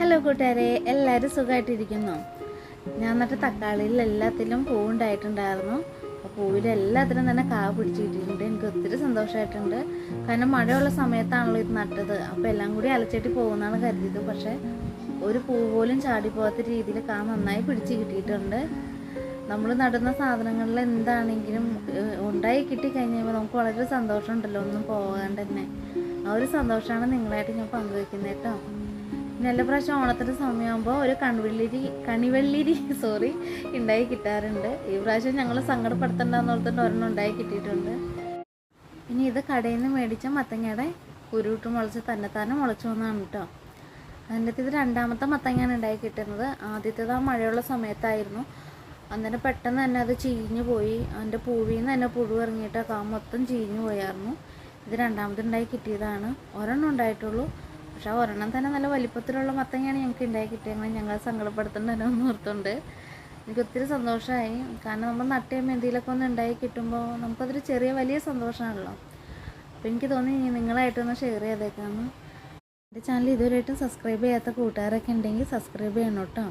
Hello കൂട്ടുകാരെ എല്ലാവരും സുഖമായിട്ടിരിക്കുന്നു ഞാൻ എന്നിട്ട് തക്കാളിയിൽ എല്ലാത്തിലും പൂവുണ്ടായിട്ടുണ്ടായിരുന്നു. അപ്പോൾ പൂവിൽ എല്ലാത്തിനും തന്നെ കാവ് പിടിച്ച് കിട്ടിയിട്ടുണ്ട് എനിക്ക് ഒത്തിരി സന്തോഷമായിട്ടുണ്ട് കാരണം മഴയുള്ള സമയത്താണല്ലോ ഇത് നട്ടത്. അപ്പോൾ എല്ലാം കൂടി അലച്ചേട്ടി പോകുന്നതാണ് കരുതിയത്. പക്ഷേ ഒരു പൂ പോലും ചാടി പോകാത്ത രീതിയിൽ കാ നന്നായി പിടിച്ച് കിട്ടിയിട്ടുണ്ട്. നമ്മൾ നടുന്ന സാധനങ്ങളിൽ എന്താണെങ്കിലും ഉണ്ടായി കിട്ടി കഴിഞ്ഞാൽ നമുക്ക് വളരെ സന്തോഷമുണ്ടല്ലോ ഒന്നും പോകാണ്ട് തന്നെ. ആ ഒരു സന്തോഷമാണ് നിങ്ങളായിട്ട് ഞാൻ പങ്കുവെക്കുന്നത് കേട്ടോ. പിന്നെ എല്ലാ പ്രാവശ്യം ഓണത്തിന്റെ സമയമാകുമ്പോൾ ഒരു കൺവെള്ളിരി കണിവെള്ളിരി സോറി ഉണ്ടായി കിട്ടാറുണ്ട്. ഈ പ്രാവശ്യം ഞങ്ങൾ സങ്കടപ്പെടുത്തണ്ടെന്ന് ഓർത്തിട്ട് ഒരെണ്ണം ഉണ്ടായി കിട്ടിയിട്ടുണ്ട്. ഇനി ഇത് കടയിൽ നിന്ന് മേടിച്ച മത്തങ്ങയുടെ കുരുവിട്ട് മുളച്ച് തന്നെത്താനെ മുളച്ചു വന്നാണ് കേട്ടോ അതിന്റെ ഇത് രണ്ടാമത്തെ മത്തങ്ങയാണ് ഉണ്ടായി കിട്ടുന്നത്. ആദ്യത്തേത് ആ മഴയുള്ള സമയത്തായിരുന്നു. അന്നേരം പെട്ടെന്ന് തന്നെ അത് ചീഞ്ഞു പോയി. അതിന്റെ പൂവിൽ നിന്ന് തന്നെ പുഴു ഇറങ്ങിയിട്ട് കാ മൊത്തം ചീഞ്ഞു പോയായിരുന്നു. ഇത് രണ്ടാമത് ഉണ്ടായി കിട്ടിയതാണ്. ഒരെണ്ണം ഉണ്ടായിട്ടുള്ളൂ. പക്ഷെ ഒരെണ്ണം തന്നെ നല്ല വലിപ്പത്തിലുള്ള മത്തങ്ങയാണ് ഞങ്ങൾക്ക് ഉണ്ടായി കിട്ടിയത് ഞങ്ങൾ സങ്കടപ്പെടുത്തേണ്ടല്ലോ ഓർത്തുണ്ട്. എനിക്ക് ഒത്തിരി സന്തോഷമായി. കാരണം നമ്മൾ നട്ടിയ മെന്തിയിലൊക്കെ ഒന്ന് ഉണ്ടായി കിട്ടുമ്പോൾ നമുക്കതൊരു ചെറിയ വലിയ സന്തോഷമാണല്ലോ. അപ്പോൾ എനിക്ക് തോന്നി നിങ്ങളായിട്ടൊന്ന് ഷെയർ ചെയ്തേക്കാമെന്ന് എന്റെ ചാനൽ ഇതുവരെയായിട്ടും സബ്സ്ക്രൈബ് ചെയ്യാത്ത കൂട്ടുകാരൊക്കെ ഉണ്ടെങ്കിൽ സബ്സ്ക്രൈബ് ചെയ്യണം കേട്ടോ.